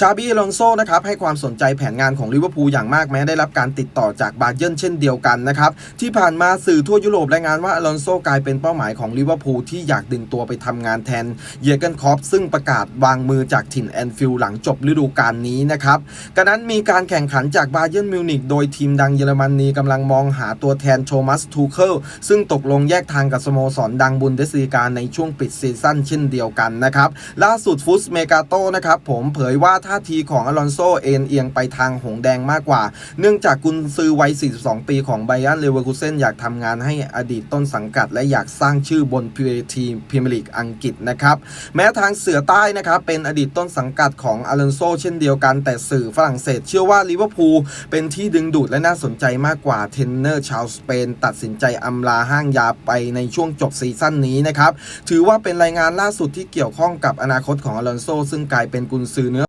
ชาบีอลอนโซนะครับให้ความสนใจแผนงานของลิเวอร์พูลอย่างมากแม้ได้รับการติดต่อจากบาเยิร์นเช่นเดียวกันนะครับที่ผ่านมาสื่อทั่วยุโรปรายงานว่าอลอนโซกลายเป็นเป้าหมายของลิเวอร์พูลที่อยากดึงตัวไปทำงานแทนเยเกนคอปซึ่งประกาศวางมือจากถิ่นแอนฟิลด์หลังจบฤดูกาลนี้นะครับกระนั้นมีการแข่งขันจากบาเยิร์นมิวนิกโดยทีมดังเยอรมนีกำลังมองหาตัวแทนโทมัสทูเคิลซึ่งตกลงแยกทางกับสโมสรดังบุนเดสลีกาในช่วงปิดซีซั่นเช่นเดียวกันนะครับล่าสุดฟุตเมกาโตนะครับผมเผยว่าท่าทีของอลอนโซเอ็นเอียงไปทางหงแดงมากกว่า เนื่องจากกุนซือวัย 42 ปีของไบยันเลเวอร์คูเซนอยากทำงานให้อดีตต้นสังกัด และอยากสร้างชื่อบนพรีทีมพรีเมียร์ลีกอังกฤษนะครับแม้ทางเสือใต้นะครับเป็นอดีตต้นสังกัดของอลอนโซเช่นเดียวกัน แต่สื่อฝรั่งเศสเชื่อว่าลิเวอร์พูลเป็นที่ดึงดูดและน่าสนใจมากกว่าเทนเนอร์ชาวสเปนตัดสินใจอำลาห้างยาไปในช่วงจบซีซั่นนี้นะครับถือว่าเป็นรายงานล่าสุดที่เกี่ยวข้องกับอนาคตของอลอนโซซึ่งกลายเป็นกุนซือเนื้อ